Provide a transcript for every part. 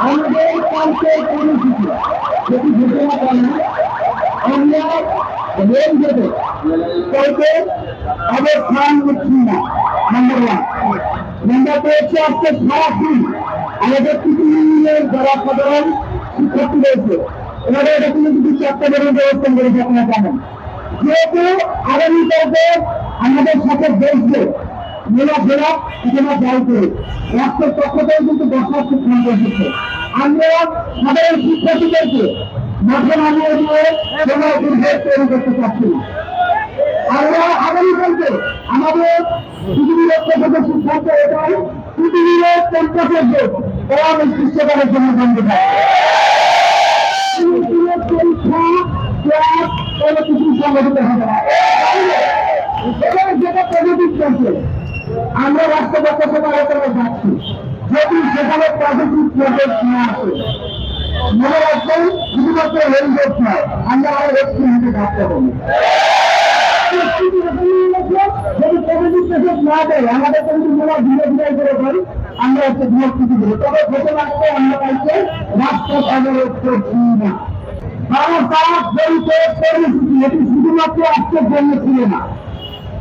আমাদের কালকে কর্মসূচি যদি ঘোষণা করেন আমরা রেল গেটে কালকে অবস্থান করছি না নাম্বার ওয়ান নাম্বার টু হচ্ছে আজকে সারাদিন আমাদের পৃথিবীর যারা সাধারণ শিক্ষার্থী রয়েছে এনারা এটা কিন্তু চারটা বেরোর ব্যবস্থা করেছে আপনারা জানেন যেহেতু আগামীকালকে আমাদের সাথে বসবে মেলা ফেরা এখানে জল করে। রাষ্ট্রের পক্ষ থেকে কিন্তু বসার সিদ্ধান্ত এসেছে আমরা সাধারণ শিক্ষার্থীদেরকে মাঠে নামিয়ে দিয়ে কোনো দুর্ভোগ তৈরি করতে চাচ্ছি। না আমরা আগামীকালকে আমাদের পৃথিবীর থেকে সিদ্ধান্ত এটাই, পৃথিবীর পঞ্চাশের ভোট ওরা গ্রীষ্মকালের জন্য বন্ধ পরীক্ষা ক্লাস সংগঠিত হবে না। যেটা পজিটিভ চলছে আমরা রাষ্ট্রপক্ষ থেকে আলোচনা যাচ্ছি যদি সেখানে পজিটিভ প্রজেক্ট না আসে। মনে রাখবেন, শুধুমাত্র রেলগেট নয়, আমরা আরও একটু হাতে থাকতে যদি না দেয়, আমাদের কিন্তু ধীরে ধীরে করে দেয় আমরা দেবো। তবে করে আমরা কালকে রাষ্ট্র না। জড়িত কর্মসূচি এটি শুধুমাত্র আজকের জন্য ছিল না।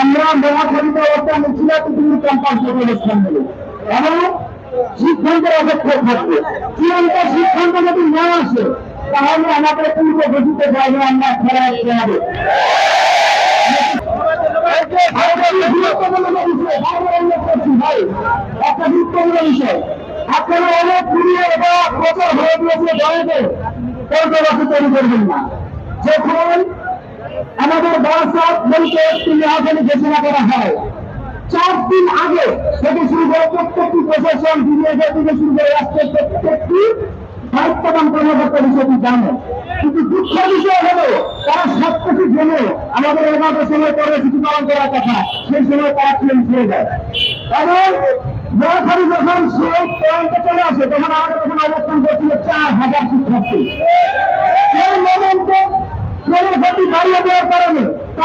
আমরা মহাখালীতে অবস্থান নিচ্ছি না পৃথিবীর ক্যাম্পাস থেকে অনুষ্ঠান নেব এবং সিদ্ধান্তের অপেক্ষায় থাকবে। চূড়ান্ত সিদ্ধান্ত যদি না আসে, তাহলে আমাদের পূর্ব ঘোষিত জায়গায় আমরা ফেরা দিতে হবে আপনারা অনেক পুরিয়ে বা প্রচার হয়ে দয়াতে কল্পবাসী তৈরি করবেন না। যখন আমাদের বারাসাত বলতে একটি নির্বাচনী ঘোষণা করা হয়। চার দিন আগে থেকে শুরু করে প্রত্যেকটি প্রশাসন বিনিয়োগের থেকে শুরু করে রাষ্ট্রের প্রত্যেকটি দায়িত্ববান কর্মকর্তা বিষয়টি জানে। কিন্তু দুঃখের বিষয় হলো, তারা সব কিছু জেনে আমাদের এগারো সময় কর্মসূচি পালন করার কথা, সেই সময় তারা ট্রেন ছেড়ে যায় এবং নোয়াখালী যখন সেই পয়েন্টে চলে আসে, তখন আমাদের তখন অবস্থান করছিল চার হাজার শিক্ষার্থী।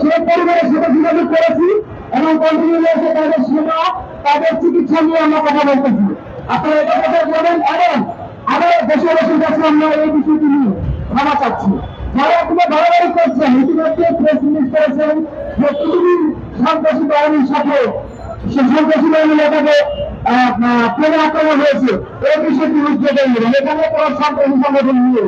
সে পরিবারের সাথে যোগাযোগ করেছি এবং তাদের সেবা, তাদের চিকিৎসা নিয়ে আমরা কথা বলতেছি। আপনারা এটা কথা বলেন এবং দেশবাসীর কাছে আমরা এই বিষয়টি নিয়ে চাচ্ছি। যারা বাড়াবাড়ি করছেন, ইতিমধ্যে প্রেস রিলিজ করেছেন যে সন্ত্রাসী বাহিনীর সাথে সন্ত্রাসী বাহিনীর এটাকে প্লেনে আক্রমণ হয়েছে। এই বিষয়টি উদ্যোগ এখানে কোনো সন্ত্রাসী সংগঠন নিয়ে